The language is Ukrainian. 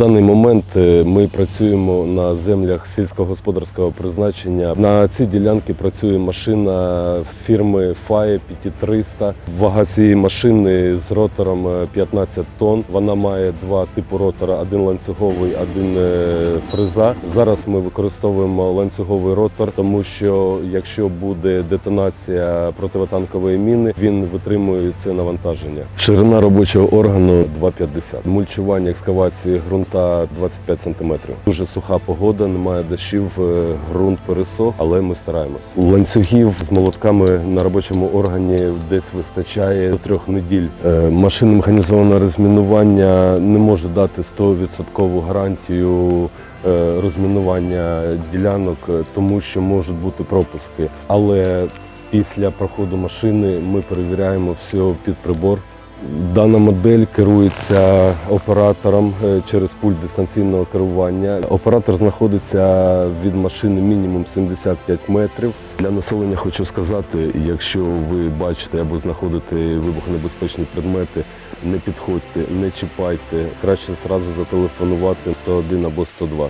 даний момент е, ми працюємо на землях сільськогосподарського призначення. На цій ділянці працює машина фірми FAE 5300. Вага цієї машини з ротором е, 15 тонн. Вона має два типи ротора: один ланцюговий, один е, фреза. Зараз ми використовуємо ланцюговий ротор, тому що якщо буде детонація противотанкової міни, він витримує це навантаження. Ширина робочого органу 2,50. Мульчування екскавації ґрунта 25 см. Дуже суха погода, немає дощів, е, ґрунт пересох, але ми стараємось. Ланцюгів з молотками на робочому органі десь вистачає до трьох неділь. Е, Машина механізованого розмінування не може дати 100% гарантію. е, Розмінування ділянок, тому що можуть бути пропуски. Але після проходу машини ми перевіряємо все під прибор. Дана модель керується оператором е, через пульт дистанційного керування. Оператор знаходиться від машини мінімум 75 метрів. Для населення хочу сказати, якщо ви бачите або знаходите вибухонебезпечні предмети, не підходьте, не чіпайте. Краще зразу зателефонувати 101 або 102.